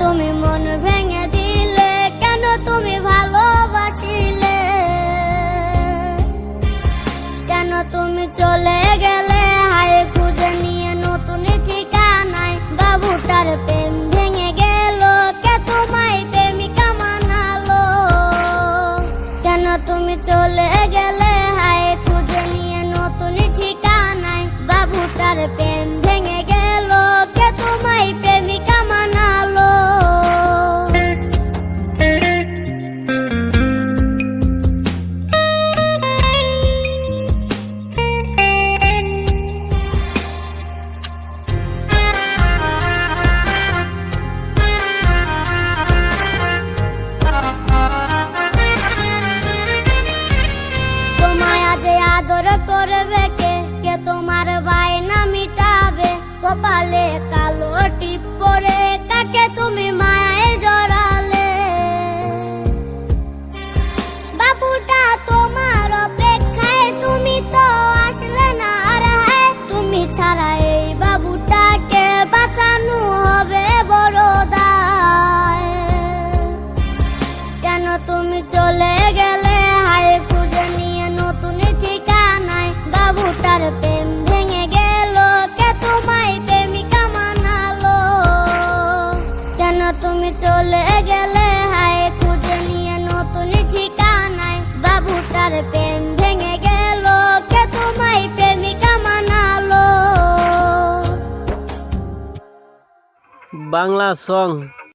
তুমি মন ভেঙে দিলে, কেন তুমি ভালোবাসিলে? কেন তুমি চলে গেলে? হায়, খুঁজে নিয়ে নতুন ঠিকানায়। বাবুটার প্রেম ভেঙে গেল, কে তোমায় প্রেমিকা মানালো? কেন তুমি চলে গেলে? আদর করবে কে? কে তোমার বায়না মিটাবে? কপালে কালো টিপ করে কাকে তুমি মায়ায় জড়ালে? বাবুটা তোমার অপেক্ষায়, তুমি তো আসলে না আর হায় তুমি ছাড়া এই বাবুটাকে বাঁচানো হবে বড় কেন তুমি চলে গেলে বাংলা সং